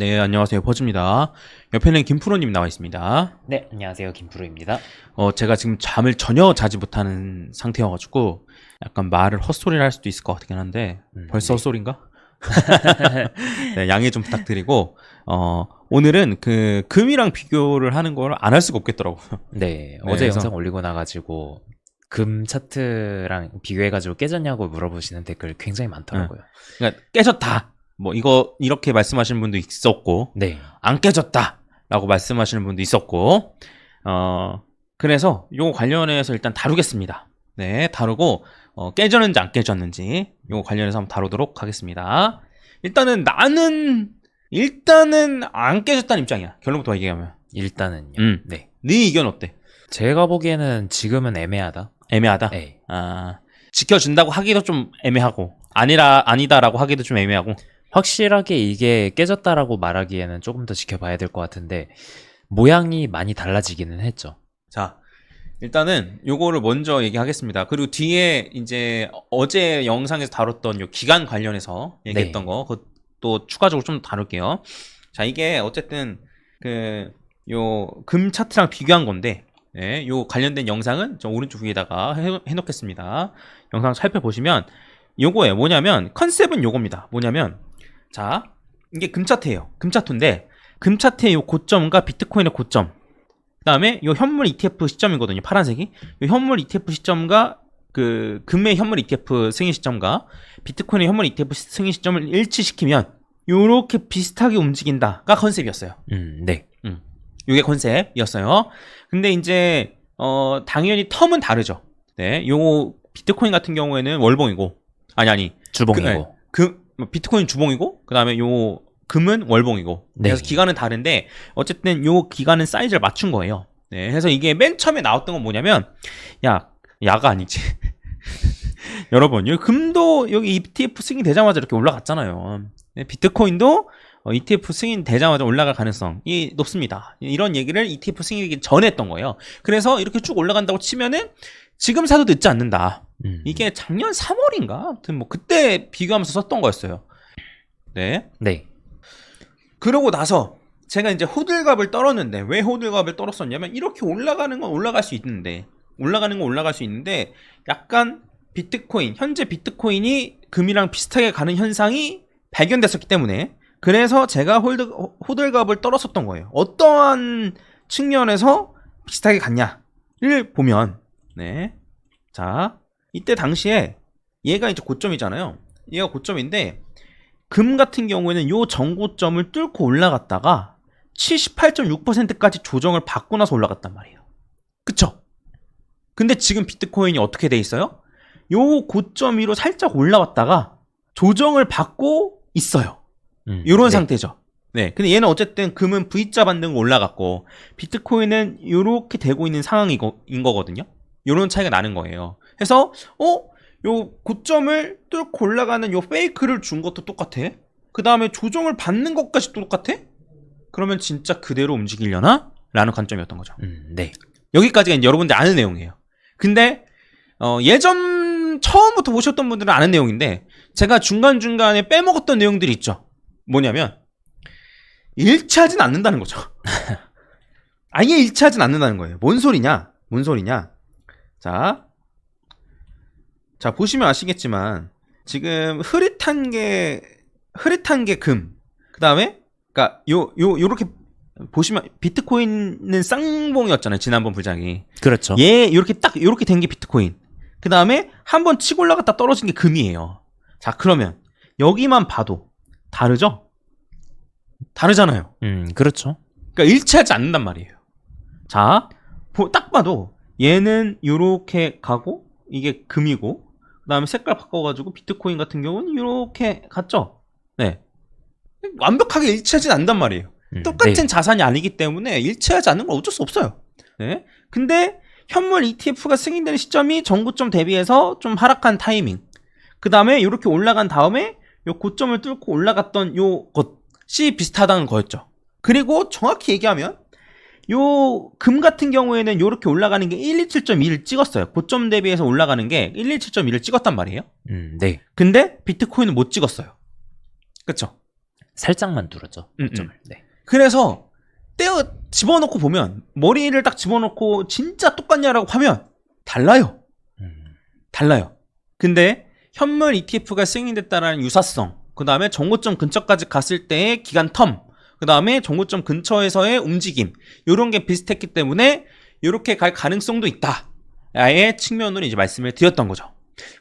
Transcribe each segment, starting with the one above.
네, 안녕하세요. 퍼즈입니다. 옆에는 김프로님 나와 있습니다. 네, 안녕하세요. 김프로입니다. 어, 제가 지금 잠을 전혀 자지 못하는 상태여가지고, 약간 말을 헛소리를 할 수도 있을 것 같긴 한데, 음, 벌써 네. 헛소리인가? 네, 양해 좀 부탁드리고, 어, 오늘은 그, 금이랑 비교를 하는 걸 안 할 수가 없겠더라고요. 네, 네, 어제 영상 올리고 나가지고 금 차트랑 비교해가지고 깨졌냐고 물어보시는 댓글 굉장히 많더라고요. 그러니까, 깨졌다! 뭐, 이거, 이렇게 말씀하시는 분도 있었고, 네, 안 깨졌다! 라고 말씀하시는 분도 있었고, 어, 그래서 요거 관련해서 일단 다루겠습니다. 네, 다루고, 어, 깨졌는지 안 깨졌는지, 요거 관련해서 한번 다루도록 하겠습니다. 일단은 나는, 일단은 안 깨졌다는 입장이야. 결론부터 얘기하면. 일단은요. 음. 네, 네 의견 어때? 제가 보기에는 지금은 애매하다. 애매하다? 네, 아, 지켜준다고 하기도 좀 애매하고, 아니라, 아니다라고 하기도 좀 애매하고, 확실하게 이게 깨졌다라고 말하기에는 조금 더 지켜봐야 될 것 같은데 모양이 많이 달라지기는 했죠. 자, 일단은 요거를 먼저 얘기하겠습니다. 그리고 뒤에 이제 어제 영상에서 다뤘던 요 기간 관련해서 얘기했던 네. 거, 그것도 추가적으로 좀 다룰게요. 자, 이게 어쨌든 그 요 금 차트랑 비교한 건데, 예, 요 관련된 영상은 저 오른쪽 위에다가 해, 해놓겠습니다. 영상 살펴보시면 요거예요. 뭐냐면 컨셉은 요겁니다. 뭐냐면 자, 이게 금 차트예요. 금 차트인데 금 차트의 요 고점과 비트코인의 고점 그다음에 요 현물 ETF 시점이거든요. 파란색이. 요 현물 ETF 시점과 그 금의 현물 ETF 승인 시점과 비트코인의 현물 ETF 승인 시점을 일치시키면 요렇게 비슷하게 움직인다가 컨셉이었어요. 음, 네, 요게 컨셉이었어요. 근데 이제 어 당연히 텀은 다르죠. 네. 요 비트코인 같은 경우에는 월봉이고 아니 아니 주봉이고. 그 비트코인 주봉이고 그다음에 요 금은 월봉이고 네. 그래서 기간은 다른데 어쨌든 요 기간은 사이즈를 맞춘 거예요. 네, 그래서 이게 맨 처음에 나왔던 건 뭐냐면 야 야가 아니지. 여러분, 이 금도 여기 ETF 승인 되자마자 이렇게 올라갔잖아요. 네, 비트코인도 어, ETF 승인 되자마자 올라갈 가능성이 높습니다. 이런 얘기를 ETF 승인되기 전에 했던 거예요. 그래서 이렇게 쭉 올라간다고 치면은 지금 사도 늦지 않는다. 음, 이게 작년 3월인가? 아무튼 뭐 그때 비교하면서 썼던 거였어요. 네. 네, 그러고 나서 제가 이제 호들갑을 떨었는데 왜 호들갑을 떨었었냐면 이렇게 올라가는 건 올라갈 수 있는데 올라가는 건 올라갈 수 있는데 약간 비트코인 현재 비트코인이 금이랑 비슷하게 가는 현상이 발견됐었기 때문에 그래서 제가 홀드, 호들갑을 떨었었던 거예요. 어떠한 측면에서 비슷하게 갔냐를 보면 네. 자, 이때 당시에 얘가 이제 고점이잖아요. 얘가 고점인데 금 같은 경우에는 요 전고점을 뚫고 올라갔다가 78.6%까지 조정을 받고 나서 올라갔단 말이에요. 그쵸? 근데 지금 비트코인이 어떻게 돼 있어요? 요 고점 위로 살짝 올라왔다가 조정을 받고 있어요. 음, 요런 네. 상태죠. 네. 근데 얘는 어쨌든 금은 V자 반등 올라갔고 비트코인은 요렇게 되고 있는 상황인 거- 거거든요. 요런 차이가 나는 거예요. 그래서 어? 요 고점을 뚫고 올라가는 요 페이크를 준 것도 똑같아. 그 다음에 조정을 받는 것까지 똑같아? 그러면 진짜 그대로 움직이려나? 라는 관점이었던 거죠. 음, 네, 여기까지가 여러분들 아는 내용이에요. 근데 어, 예전 처음부터 보셨던 분들은 아는 내용인데 제가 중간중간에 빼먹었던 내용들이 있죠. 뭐냐면 일치하진 않는다는 거죠. 아예 일치하진 않는다는 거예요. 뭔 소리냐? 뭔 소리냐? 자, 자 보시면 아시겠지만 지금 흐릿한 게 흐릿한 게 금. 그 다음에 그러니까 요 요 요렇게 보시면 비트코인은 쌍봉이었잖아요. 지난번 불장이. 그렇죠. 얘 이렇게 딱 이렇게 된 게 비트코인. 그 다음에 한 번 치고 올라갔다 떨어진 게 금이에요. 자 그러면 여기만 봐도 다르죠? 다르잖아요. 음, 그렇죠. 그러니까 일치하지 않는단 말이에요. 자, 보- 딱 봐도 얘는 이렇게 가고 이게 금이고 그 다음에 색깔 바꿔가지고 비트코인 같은 경우는 이렇게 갔죠. 네, 완벽하게 일치하진 않단 말이에요. 음, 똑같은 네. 자산이 아니기 때문에 일치하지 않는 건 어쩔 수 없어요. 네. 근데 현물 ETF가 승인되는 시점이 전고점 대비해서 좀 하락한 타이밍. 그 다음에 이렇게 올라간 다음에 요 고점을 뚫고 올라갔던 요 것이 비슷하다는 거였죠. 그리고 정확히 얘기하면 요 금 같은 경우에는 요렇게 올라가는 게 127.1을 찍었어요. 고점 대비해서 올라가는 게 127.1을 찍었단 말이에요. 음, 네. 근데 비트코인은 못 찍었어요. 그쵸? 살짝만 뚫었죠. 음, 고점을. 네. 그래서 떼어 집어넣고 보면 머리를 딱 집어넣고 진짜 똑같냐라고 하면 달라요. 음, 달라요. 근데 현물 ETF가 승인됐다라는 유사성, 그 다음에 정고점 근처까지 갔을 때의 기간 텀, 그 다음에 정고점 근처에서의 움직임, 요런 게 비슷했기 때문에 이렇게 갈 가능성도 있다. 의 측면으로 이제 말씀을 드렸던 거죠.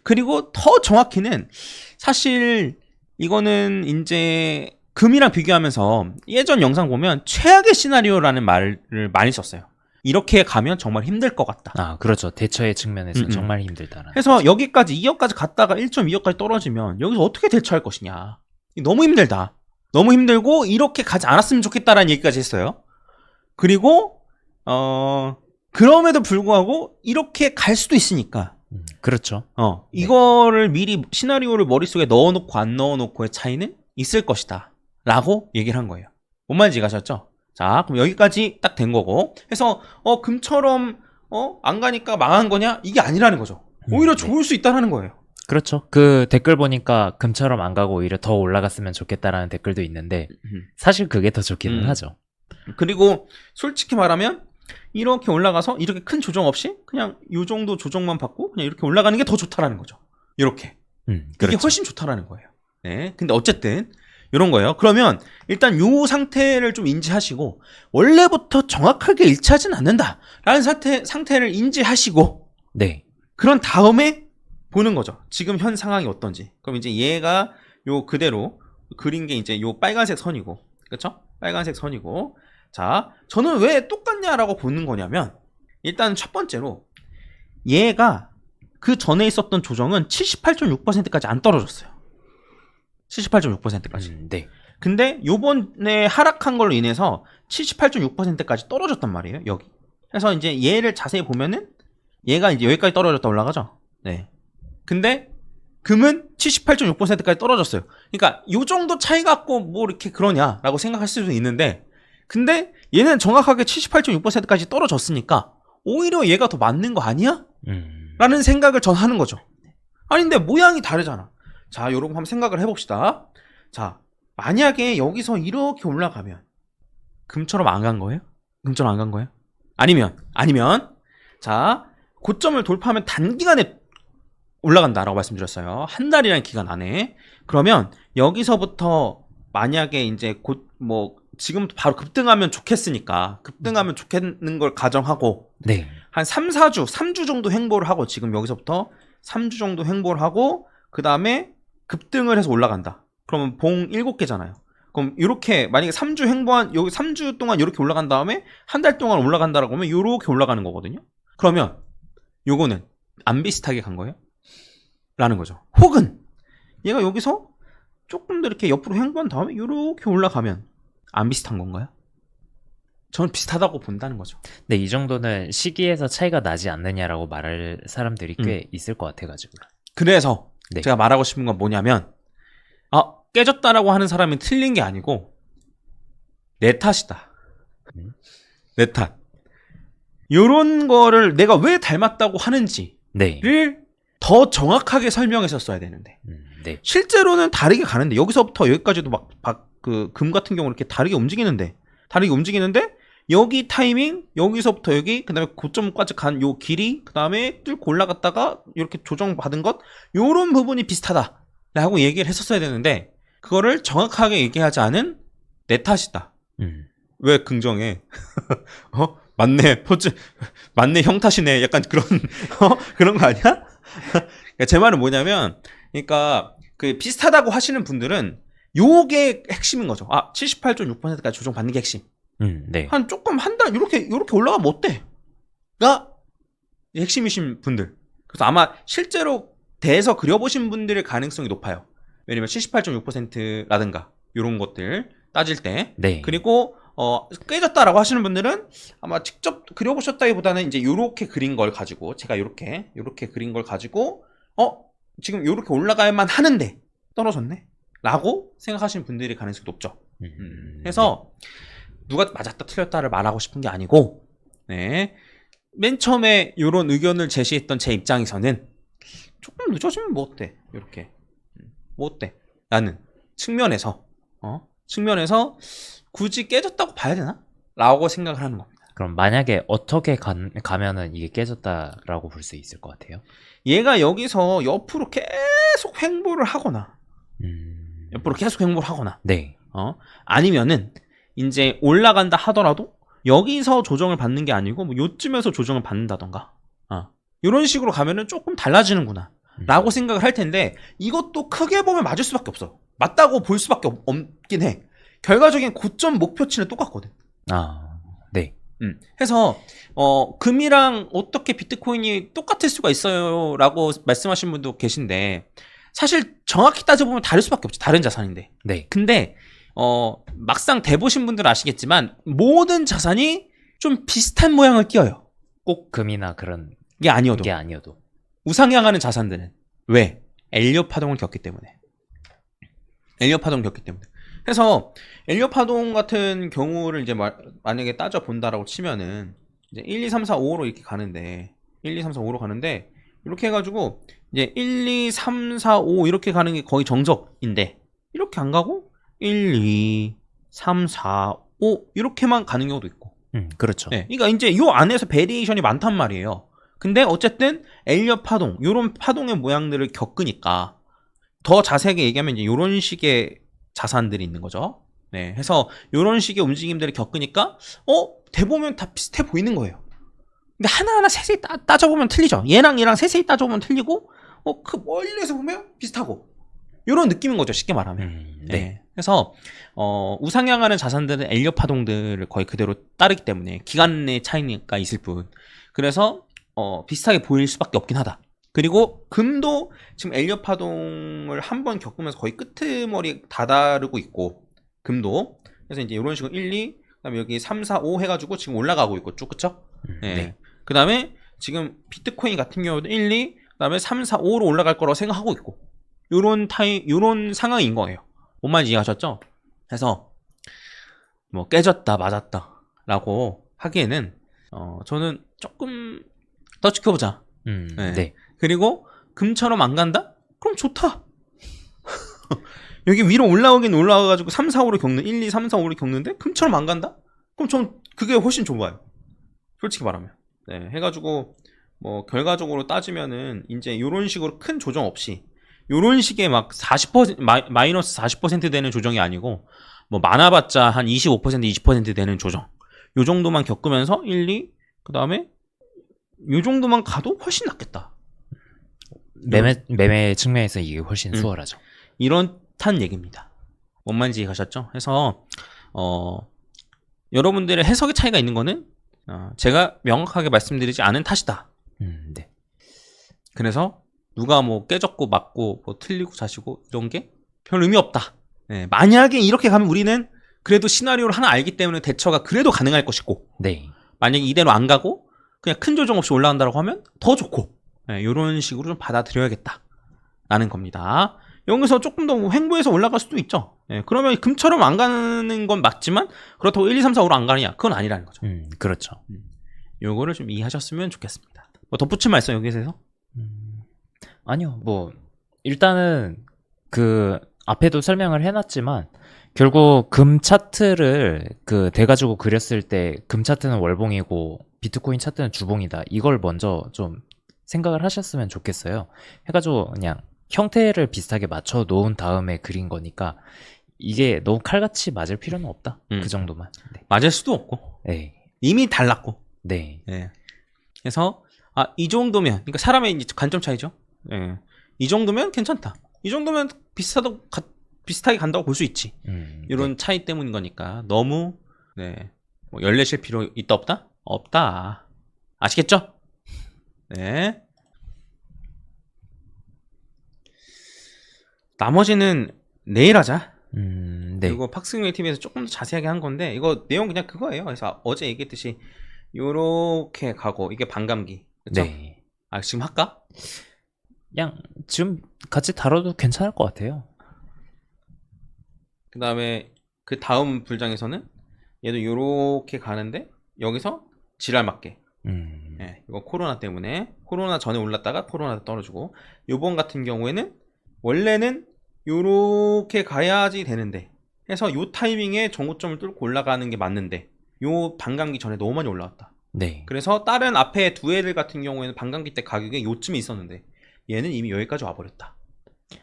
그리고 더 정확히는 사실 이거는 이제 금이랑 비교하면서 예전 영상 보면 최악의 시나리오라는 말을 많이 썼어요. 이렇게 가면 정말 힘들 것 같다. 아, 그렇죠. 대처의 측면에서 음, 음. 정말 힘들다라는. 해서 여기까지 2억까지 갔다가 1.2억까지 떨어지면 여기서 어떻게 대처할 것이냐. 너무 힘들다. 너무 힘들고 이렇게 가지 않았으면 좋겠다라는 얘기까지 했어요. 그리고 어 그럼에도 불구하고 이렇게 갈 수도 있으니까 음, 그렇죠. 어 네. 이거를 미리 시나리오를 머릿속에 넣어놓고 안 넣어놓고의 차이는 있을 것이다. 라고 얘기를 한 거예요. 뭔 말인지 가셨죠? 자, 그럼 여기까지 딱 된 거고. 해서, 어, 금처럼, 어, 안 가니까 망한 거냐? 이게 아니라는 거죠. 오히려 음, 네. 좋을 수 있다는 거예요. 그렇죠. 그 댓글 보니까 금처럼 안 가고 오히려 더 올라갔으면 좋겠다라는 댓글도 있는데 사실 그게 더 좋기는 음. 하죠. 그리고 솔직히 말하면 이렇게 올라가서 이렇게 큰 조정 없이 그냥 요 정도 조정만 받고 그냥 이렇게 올라가는 게 더 좋다라는 거죠. 이렇게. 음, 그게 그렇죠. 훨씬 좋다라는 거예요. 네. 근데 어쨌든 이런 거예요. 그러면 일단 요 상태를 좀 인지하시고 원래부터 정확하게 일치하진 않는다라는 상태 상태를 인지하시고 네. 그런 다음에 보는 거죠. 지금 현 상황이 어떤지. 그럼 이제 얘가 요 그대로 그린 게 이제 요 빨간색 선이고, 그렇죠? 빨간색 선이고. 자, 저는 왜 똑같냐라고 보는 거냐면 일단 첫 번째로 얘가 그 전에 있었던 조정은 78.6%까지 안 떨어졌어요. 78.6%까지. 음, 네. 근데 요번에 하락한 걸로 인해서 78.6%까지 떨어졌단 말이에요, 여기. 그래서 이제 얘를 자세히 보면은 얘가 이제 여기까지 떨어졌다 올라가죠. 네. 근데 금은 78.6%까지 떨어졌어요. 그러니까 요 정도 차이 갖고 뭐 이렇게 그러냐라고 생각할 수도 있는데 근데 얘는 정확하게 78.6%까지 떨어졌으니까 오히려 얘가 더 맞는 거 아니야? 음, 라는 생각을 전 하는 거죠. 아닌데 모양이 다르잖아. 자, 거 한번 생각을 해봅시다. 자, 만약에 여기서 이렇게 올라가면 금처럼 안 간 거예요? 금처럼 안 간 거예요? 아니면 아니면 자 고점을 돌파하면 단기간에 올라간다라고 말씀드렸어요. 한 달이라는 기간 안에 그러면 여기서부터 만약에 이제 곧 뭐 지금 바로 급등하면 좋겠으니까 급등하면 좋겠는 걸 가정하고 네. 한 3, 4주, 3주 정도 횡보를 하고 지금 여기서부터 3주 정도 횡보를 하고 그 다음에 급등을 해서 올라간다. 그러면 봉 7개잖아요. 그럼 이렇게 만약에 3주 횡보한 여기 3주 동안 이렇게 올라간 다음에 한 달 동안 올라간다라고 하면 이렇게 올라가는 거거든요. 그러면 요거는 안 비슷하게 간 거예요? 라는 거죠. 혹은 얘가 여기서 조금 더 이렇게 옆으로 횡보한 다음에 이렇게 올라가면 안 비슷한 건가요? 저는 비슷하다고 본다는 거죠. 네, 이 정도는 시기에서 차이가 나지 않느냐라고 말할 사람들이 꽤 있을 것 같아가지고. 그래서 네. 제가 말하고 싶은 건 뭐냐면 아 깨졌다라고 하는 사람이 틀린 게 아니고 내 탓이다. 음. 내 탓. 요런 거를 내가 왜 닮았다고 하는지를 네. 더 정확하게 설명했었어야 되는데 음, 네. 실제로는 다르게 가는데 여기서부터 여기까지도 막그금 같은 경우는 이렇게 다르게 움직이는데 다르게 움직이는데 여기 타이밍 여기서부터 여기 그다음에 고점까지 간 요 길이 그다음에 뚫고 올라갔다가 이렇게 조정 받은 것 요런 부분이 비슷하다라고 얘기를 했었어야 되는데 그거를 정확하게 얘기하지 않은 내 탓이다. 음, 왜 긍정해? 어? 맞네. 포즈 맞네. 형 탓이네. 약간 그런 어? 그런 거 아니야? 그러니까 제 말은 뭐냐면 그러니까 그 비슷하다고 하시는 분들은 요게 핵심인 거죠. 아, 78.6%까지 조정 받는 게 핵심. 음, 네. 한 조금 한 달 이렇게 이렇게 올라가면 어때? 가 핵심이신 분들. 그래서 아마 실제로 대에서 그려보신 분들의 가능성이 높아요. 왜냐면 78.6%라든가 이런 것들 따질 때 네. 그리고 어 깨졌다라고 하시는 분들은 아마 직접 그려보셨다기보다는 이제 요렇게 그린 걸 가지고 제가 요렇게 요렇게 그린 걸 가지고 어 지금 요렇게 올라가야만 하는데 떨어졌네 라고 생각하시는 분들이 가능성이 높죠 음, 그래서 누가 맞았다 틀렸다를 말하고 싶은 게 아니고 네. 맨 처음에 요런 의견을 제시했던 제 입장에서는 조금 늦어지면 뭐 어때? 이렇게 뭐 어때? 라는 측면에서 어? 측면에서 굳이 깨졌다고 봐야 되나? 라고 생각을 하는 겁니다. 그럼 만약에 어떻게 가, 가면은 이게 깨졌다라고 볼 수 있을 것 같아요? 얘가 여기서 옆으로 계속 횡보를 하거나 음, 옆으로 계속 횡보를 하거나 네. 어 아니면은 이제 올라간다 하더라도 여기서 조정을 받는 게 아니고 뭐 요쯤에서 조정을 받는다던가 어 이런 식으로 가면은 조금 달라지는구나 음. 라고 생각을 할 텐데 이것도 크게 보면 맞을 수밖에 없어 맞다고 볼 수밖에 없, 없긴 해 결과적인 고점 목표치는 똑같거든 아, 네. 음. 해서 어 금이랑 어떻게 비트코인이 똑같을 수가 있어요라고 말씀하신 분도 계신데 사실 정확히 따져보면 다를 수밖에 없지 다른 자산인데 네. 근데 어 막상 대보신 분들 은 아시겠지만 모든 자산이 좀 비슷한 모양을 띄어요 꼭 금이나 그런 이게 아니어도 게 아니어도. 우상향하는 자산들은 왜 엘리엇 파동을 겪기 때문에 엘리엇 파동을 겪기 때문에 그래서 엘리엇 파동 같은 경우를 이제 마- 만약에 따져 본다라고 치면은 이제 1, 2, 3, 4, 5로 이렇게 가는데 1, 2, 3, 4, 5로 가는데 이렇게 해가지고 이제 1, 2, 3, 4, 5 이렇게 가는 게 거의 정석인데 이렇게 안 가고 1, 2, 3, 4, 5 이렇게만 가는 경우도 있고 음, 그렇죠. 네, 그러니까 이제 요 안에서 베리에이션이 많단 말이에요. 근데 어쨌든 엘리엇 파동, 요런 파동의 모양들을 겪으니까 더 자세하게 얘기하면 이제 요런 식의 자산들이 있는 거죠. 네, 해서 요런 식의 움직임들을 겪으니까 어 대보면 다 비슷해 보이는 거예요. 근데 하나하나 세세히 따, 따져보면 틀리죠. 얘랑 얘랑 세세히 따져보면 틀리고 어 그 멀리서 보면 비슷하고 요런 느낌인 거죠. 쉽게 말하면. 음, 네. 네. 그래서 어, 우상향하는 자산들은 엘리엇 파동들을 거의 그대로 따르기 때문에 기간 내 차이가 있을 뿐. 그래서 어, 비슷하게 보일 수밖에 없긴 하다. 그리고 금도 지금 엘리엇 파동을 한 번 겪으면서 거의 끄트머리 다다르고 있고 금도 그래서 이제 이런 식으로 1, 2 그다음에 여기 3, 4, 5 해가지고 지금 올라가고 있고 쭉 그쵸? 음, 네. 네. 그다음에 지금 비트코인 같은 경우도 1, 2 그다음에 3, 4, 5로 올라갈 거라고 생각하고 있고 요런 타임 요런 상황인 거예요. 뭔 말인지 이해하셨죠? 그래서 뭐 깨졌다 맞았다라고 하기에는 어 저는 조금 더 지켜보자. 음, 네. 네. 그리고 금처럼 안 간다? 그럼 좋다. 여기 위로 올라오긴 올라와가지고 3, 4, 5를 겪는 1, 2, 3, 4, 5를 겪는데 금처럼 안 간다? 그럼 전 그게 훨씬 좋아요. 솔직히 말하면. 네, 해가지고 뭐 결과적으로 따지면은 이제 요런 식으로 큰 조정 없이 요런 식의 막 40% 마, 마이너스 40% 되는 조정이 아니고 뭐 많아봤자 한 25% 20% 되는 조정. 요 정도만 겪으면서 1, 2 그 다음에 요 정도만 가도 훨씬 낫겠다. 매매 매매 측면에서 이게 훨씬 음. 수월하죠. 이런 탄 얘기입니다. 뭔 말인지 가셨죠? 해서 어 여러분들의 해석의 차이가 있는 거는 어, 제가 명확하게 말씀드리지 않은 탓이다. 음, 네. 그래서 누가 뭐 깨졌고 맞고 뭐 틀리고 자시고 이런 게 별 의미 없다. 네, 만약에 이렇게 가면 우리는 그래도 시나리오를 하나 알기 때문에 대처가 그래도 가능할 것이고 네. 만약에 이대로 안 가고 그냥 큰 조정 없이 올라간다고 하면 더 좋고 이런 식으로 좀 받아들여야겠다 라는 겁니다. 여기서 조금 더 횡보해서 올라갈 수도 있죠. 예, 그러면 금처럼 안 가는 건 맞지만 그렇다고 1, 2, 3, 4, 5로 안 가느냐? 그건 아니라는 거죠. 음, 그렇죠. 요거를 좀 이해하셨으면 좋겠습니다. 뭐 덧붙임 말씀 여기서 음, 아니요, 뭐, 일단은, 그, 앞에도 설명을 해놨지만, 결국 금 차트를 그, 돼가지고 그렸을 때, 금 차트는 월봉이고, 비트코인 차트는 주봉이다. 이걸 먼저 좀 생각을 하셨으면 좋겠어요. 해가지고, 그냥, 형태를 비슷하게 맞춰 놓은 다음에 그린 거니까, 이게 너무 칼같이 맞을 필요는 없다. 음. 그 정도만. 네. 맞을 수도 없고 네. 이미 달랐고 네. 예. 그래서 아 이 정도면 그러니까 사람의 이제 관점 차이죠 예. 이 정도면 괜찮다 이 정도면 비슷하다 가, 비슷하게 간다고 볼 수 있지 음, 이런 차이 때문인 거니까 너무 네. 뭐 열내실 필요 있다 없다? 없다. 아시겠죠? 네. 나머지는 내일 하자. 음, 네. 그리고 팍스윙 TV에서 조금 더 자세하게 한 건데 이거 내용 그냥 그거예요. 그래서 어제 얘기했듯이 요렇게 가고 이게 반감기. 그렇죠? 네. 아 지금 할까? 그냥 지금 같이 다뤄도 괜찮을 것 같아요. 그 다음에 그 다음 불장에서는 얘도 요렇게 가는데 여기서 지랄 맞게 음, 예, 이거 코로나 때문에 코로나 전에 올랐다가 코로나 떨어지고 요번 같은 경우에는 원래는 요렇게 가야지 되는데 해서 요 타이밍에 정고점을 뚫고 올라가는 게 맞는데 요 반감기 전에 너무 많이 올라왔다. 네. 그래서 다른 앞에 두 애들 같은 경우에는 반감기 때 가격이 요쯤에 있었는데 얘는 이미 여기까지 와버렸다.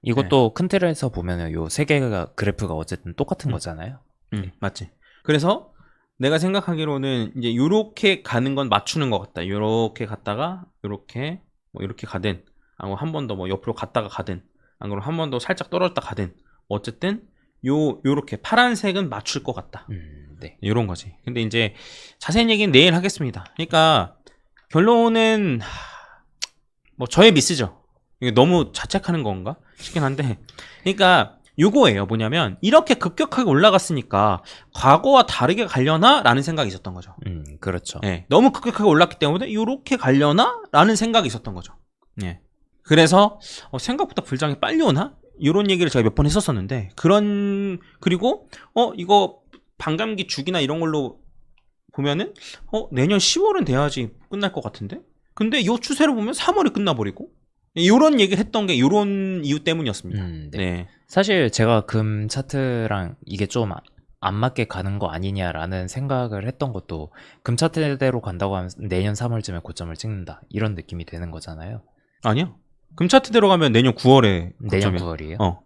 이것도 큰 틀에서 보면은 요 세 개가 그래프가 어쨌든 똑같은 음. 거잖아요. 응, 맞지. 그래서 내가 생각하기로는 이제 요렇게 가는 건 맞추는 것 같다. 요렇게 갔다가 요렇게 뭐 이렇게 가든 아니면 한 번 더 뭐 옆으로 갔다가 가든 아니면 한 번 더 살짝 떨어졌다 가든 어쨌든 요 요렇게 파란색은 맞출 것 같다. 음, 네. 이런 거지. 근데 이제 자세한 얘기는 내일 하겠습니다. 그러니까 결론은 하, 뭐 저의 미스죠. 이게 너무 자책하는 건가 싶긴 한데, 그러니까 요거예요. 뭐냐면 이렇게 급격하게 올라갔으니까 과거와 다르게 가려나라는 생각이 있었던 거죠. 음, 그렇죠. 예, 너무 급격하게 올랐기 때문에 이렇게 가려나라는 생각이 있었던 거죠. 예. 그래서 어, 생각보다 불장이 빨리 오나? 이런 얘기를 제가 몇 번 했었었는데 그런 그리고 어 이거 반감기 주기나 이런 걸로 보면은 어 내년 10월은 돼야지 끝날 것 같은데 근데 이 추세로 보면 3월에 끝나버리고 이런 얘기를 했던 게 이런 이유 때문이었습니다. 음, 네. 네. 사실 제가 금 차트랑 이게 좀 안 맞게 가는 거 아니냐라는 생각을 했던 것도 금 차트대로 간다고 하면 내년 3월쯤에 고점을 찍는다 이런 느낌이 되는 거잖아요. 아니야. 금차트 들어가면 내년 9월에 내년 고점이야. 9월이에요. 어.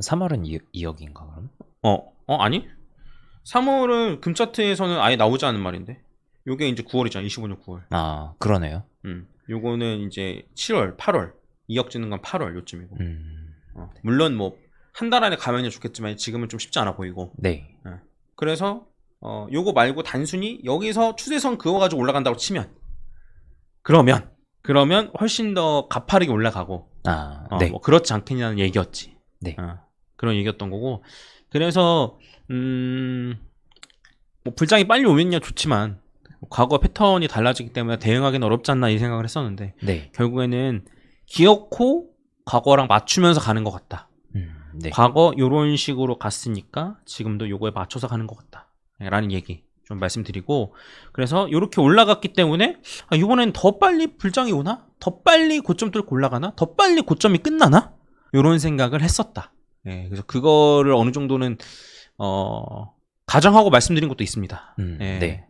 3월은 2, 2억인가 그럼? 어, 어, 아니? 3월은 금 차트에서는 아예 나오지 않은 말인데. 요게 이제 9월이잖아, 25년 9월. 아 그러네요. 음. 요거는 이제 7월, 8월. 2억 찍는 건 8월 요쯤이고. 음, 어. 물론 뭐, 한 달 안에 가면야 좋겠지만 지금은 좀 쉽지 않아 보이고. 네. 그래서, 어, 요거 말고 단순히 여기서 추세선 그어가지고 올라간다고 치면. 그러면, 그러면 훨씬 더 가파르게 올라가고. 아 어, 네. 뭐 그렇지 않겠냐는 얘기였지. 네. 어, 그런 얘기였던 거고. 그래서 음, 뭐 불장이 빨리 오면야 좋지만 과거 패턴이 달라지기 때문에 대응하기는 어렵지 않나 이 생각을 했었는데 네. 결국에는 기어코 과거랑 맞추면서 가는 것 같다. 음, 네. 과거 요런 식으로 갔으니까 지금도 요거에 맞춰서 가는 것 같다. 네, 라는 얘기 좀 말씀드리고 그래서 요렇게 올라갔기 때문에 아, 이번엔 더 빨리 불장이 오나? 더 빨리 고점 뚫고 올라가나? 더 빨리 고점이 끝나나? 요런 생각을 했었다. 네, 그래서 그거를 어느 정도는 어 가정하고 말씀드린 것도 있습니다. 음, 네. 네.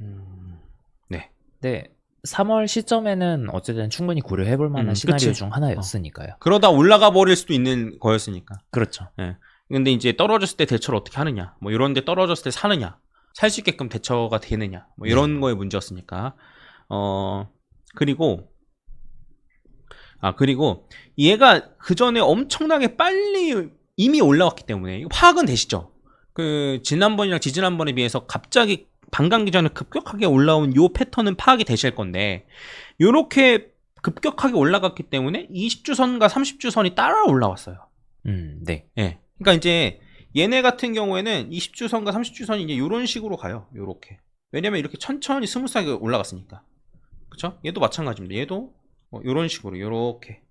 음, 네. 3월 시점에는 어쨌든 충분히 고려해 볼 만한 음, 시나리오 그치. 중 하나였으니까요. 그러다 올라가 버릴 수도 있는 거였으니까. 그렇죠. 근데 이제 떨어졌을 때 대처를 어떻게 하느냐, 뭐 이런 데 떨어졌을 때 사느냐, 살 수 있게끔 대처가 되느냐, 뭐 이런 거의 문제였으니까. 어, 그리고, 아, 그리고 얘가 그 전에 엄청나게 빨리 이미 올라왔기 때문에, 이거 파악은 되시죠? 그, 지난번이랑 지지난번에 비해서 갑자기 반감기 전에 급격하게 올라온 요 패턴은 파악이 되실 건데, 요렇게 급격하게 올라갔기 때문에 20주선과 30주선이 따라 올라왔어요. 음, 네. 예. 그러니까 이제 얘네 같은 경우에는 20주선과 30주선이 이제 이런 식으로 가요. 요렇게. 왜냐면 이렇게 천천히 스무스하게 올라갔으니까. 그쵸? 얘도 마찬가지입니다. 얘도 뭐 요런 식으로 요렇게.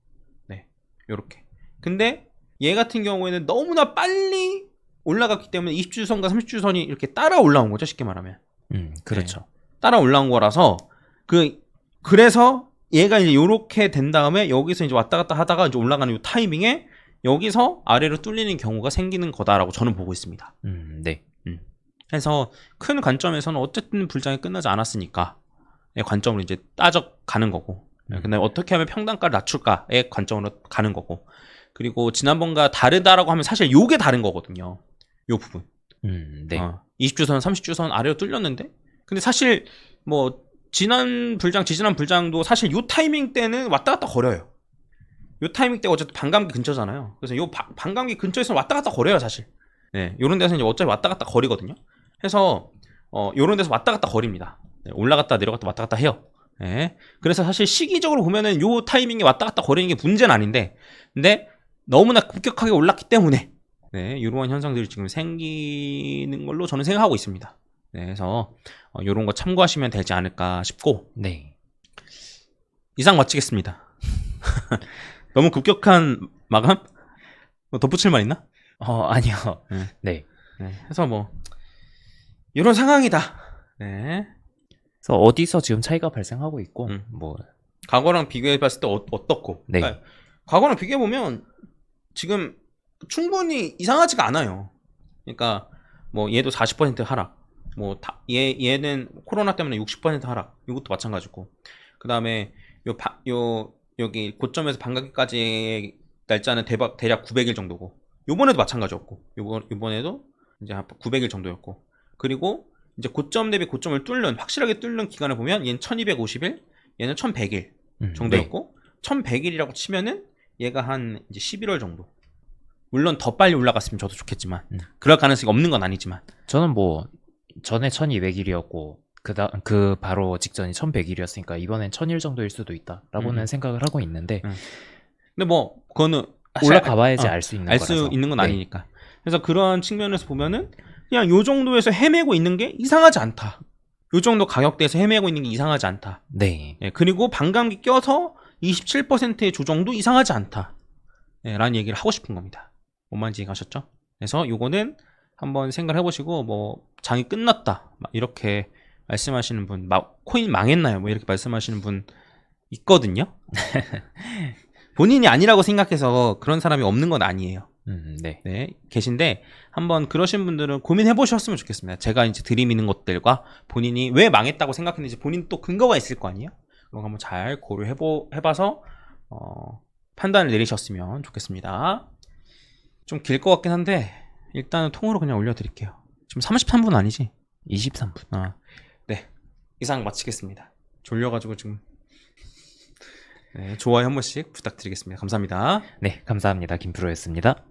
네. 요렇게. 근데 얘 같은 경우에는 너무나 빨리 올라갔기 때문에 20주선과 30주선이 이렇게 따라 올라온 거죠. 쉽게 말하면. 음, 그렇죠. 따라 올라온 거라서 그 그래서 얘가 이제 요렇게 된 다음에 여기서 이제 왔다 갔다 하다가 이제 올라가는 요 타이밍에 여기서 아래로 뚫리는 경우가 생기는 거다라고 저는 보고 있습니다. 음, 네. 그래서 큰 관점에서는 어쨌든 불장이 끝나지 않았으니까 의 관점으로 이제 따져가는 거고 음. 근데 어떻게 하면 평단가를 낮출까의 관점으로 가는 거고 그리고 지난번과 다르다라고 하면 사실 요게 다른 거거든요. 요 부분. 음, 네. 어, 20주선, 30주선 아래로 뚫렸는데 근데 사실 뭐 지난 불장, 지지난 불장도 사실 요 타이밍 때는 왔다 갔다 거려요. 요 타이밍 때 어쨌든 반감기 근처잖아요. 그래서 요 바- 반감기 근처에서 왔다 갔다 거려요, 사실. 네, 요런 데서 이제 어차피 왔다 갔다 거리거든요. 해서 어, 요런 데서 왔다 갔다 거립니다. 네, 올라갔다 내려갔다 왔다 갔다 해요. 네. 그래서 사실 시기적으로 보면은 요 타이밍에 왔다 갔다 거리는 게 문제는 아닌데, 근데 너무나 급격하게 올랐기 때문에 네, 이러한 현상들이 지금 생기는 걸로 저는 생각하고 있습니다. 네, 그래서 어, 이런 거 참고하시면 되지 않을까 싶고 네. 이상 마치겠습니다. 너무 급격한 마감? 뭐 덧붙일 말 있나? 어, 아니요. 네. 네. 네, 해서 뭐 이런 상황이다. 네, 그래서 어디서 지금 차이가 발생하고 있고, 음. 뭐, 과거랑 비교해 봤을 때 어, 어떻고? 네. 그러니까 과거랑 비교해 보면 지금 충분히 이상하지가 않아요. 그러니까 뭐 얘도 40% 하락. 뭐 다, 얘 얘는 코로나 때문에 60% 하락. 이것도 마찬가지고. 그 다음에 요, 바, 요 여기 고점에서 반가기까지 날짜는 대박 대략 900일 정도고. 요번에도 마찬가지였고. 요번 요번에도 이제 900일 정도였고. 그리고 이제 고점 대비 고점을 뚫는 확실하게 뚫는 기간을 보면 얘는 1250일, 얘는 1100일 음, 네. 정도였고 1100일이라고 치면은 얘가 한 이제 11월 정도. 물론 더 빨리 올라갔으면 저도 좋겠지만 음. 그럴 가능성이 없는 건 아니지만 저는 뭐 전에 1200일이었고 그다 그 바로 직전이 1100일이었으니까 이번엔 1000일 정도일 수도 있다라고는 음. 생각을 하고 있는데 음. 근데 뭐 그거는 올라가 봐야지 어, 알수 있는 알 수. 있는 건 네. 아니니까. 그래서 그런 측면에서 보면은 그냥 요 정도에서 헤매고 있는 게 이상하지 않다. 요 정도 가격대에서 헤매고 있는 게 이상하지 않다. 네. 예, 그리고 반감기 껴서 27%의 조정도 이상하지 않다. 예, 라는 얘기를 하고 싶은 겁니다. 뭔 말인지 가셨죠? 그래서 요거는 한번 생각을 해보시고 뭐 장이 끝났다 막 이렇게 말씀하시는 분, 막 코인 망했나요? 뭐 이렇게 말씀하시는 분 있거든요. 본인이 아니라고 생각해서 그런 사람이 없는 건 아니에요. 음, 네. 네, 계신데 한번 그러신 분들은 고민해 보셨으면 좋겠습니다. 제가 이제 드리미는 것들과 본인이 왜 망했다고 생각했는지 본인 또 근거가 있을 거 아니에요? 그런 거 한번 잘 고려해 보 해봐서 어, 판단을 내리셨으면 좋겠습니다. 좀 길 것 같긴 한데 일단은 통으로 그냥 올려드릴게요. 지금 33분 아니지? 23분. 아, 네 이상 마치겠습니다. 졸려가지고 지금 네, 좋아요 한 번씩 부탁드리겠습니다. 감사합니다. 네, 감사합니다. 김프로였습니다.